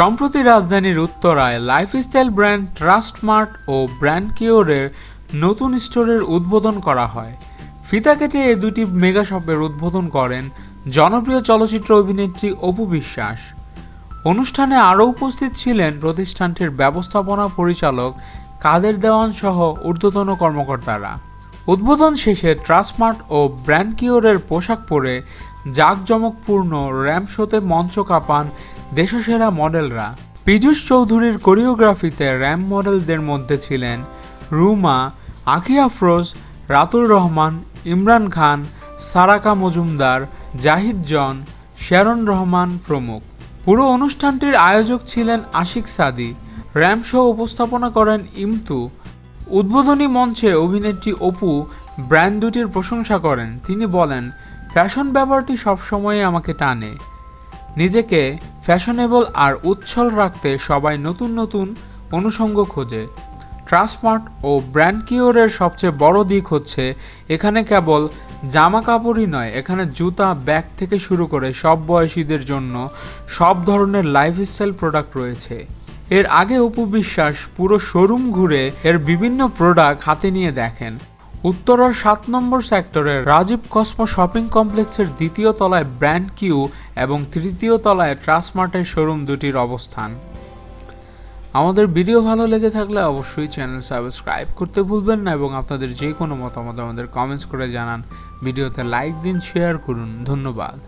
সম্প্রতি রাজধানীর উত্তরায় লাইফস্টাইল ব্র্যান্ড ট্রাস্টমার্ট ও ব্র্যান্ড কিওরের নতুন স্টোরের উদ্বোধন করা হয়। ফিতা কেটে এ দুটি মেগা শপের উদ্বোধন করেন জনপ্রিয় চলচ্চিত্র অভিনেত্রী অপু বিশ্বাস। অনুষ্ঠানে আরও উপস্থিত ছিলেন প্রতিষ্ঠানটির ব্যবস্থাপনা পরিচালক কাদের দেওয়ান সহ ঊর্ধ্বতন কর্মকর্তারা। উদ্বোধন শেষে ট্রান্সমার্ট ও ব্র্যান্ড কিওরের পোশাক পরে জাঁকজমকপূর্ণ র্যাম্প শোতে মঞ্চ কাঁপান দেশসেরা মডেলরা। পীযূষ চৌধুরীর কোরিওগ্রাফিতে র্যাম্প মডেলদের মধ্যে ছিলেন রুমা আখি আফরোজ রাতুল রহমান, ইমরান খান, সারাকা মজুমদার, জাহিদ জন, শ্যারন রহমান প্রমুখ। পুরো অনুষ্ঠানটির আয়োজক ছিলেন আশিক সাদি। র্যাম্প শো উপস্থাপনা করেন ইমতু। উদ্বোধনী মঞ্চে অভিনেত্রী অপু ব্র্যান্ড দুটির প্রশংসা করেন। তিনি বলেন ফ্যাশন ব্যাপারটি সবসময়ই আমাকে টানে। নিজেকে ফ্যাশনেবল আর উচ্ছল রাখতে সবাই নতুন নতুন অনুষঙ্গ খোঁজে। ট্রান্সমার্ট ও ব্র্যান্ড কিওরের সবচেয়ে বড় দিক হচ্ছে, এখানে কেবল জামা কাপড়ই নয়, এখানে জুতা, ব্যাগ থেকে শুরু করে সব বয়সীদের জন্য সব ধরনের লাইফস্টাইল প্রোডাক্ট রয়েছে। এর আগে উপবিশ্বাস পুরো শোরুম ঘুরে এর বিভিন্ন প্রোডাক্ট হাতে নিয়ে দেখেন। উত্তরার সাত নম্বর সেক্টরের রাজীব কসমো শপিং কমপ্লেক্সের দ্বিতীয় তলায় ব্র্যান্ড কিউ এবং তৃতীয় তলায় ট্রাসমার্টের শোরুম দুটির অবস্থান। আমাদের ভিডিও ভালো লেগে থাকলে অবশ্যই চ্যানেল সাবস্ক্রাইব করতে ভুলবেন না এবং আপনাদের যে কোনো মতামত আমাদের কমেন্টস করে জানান। ভিডিওতে লাইক দিন শেয়ার করুন। ধন্যবাদ।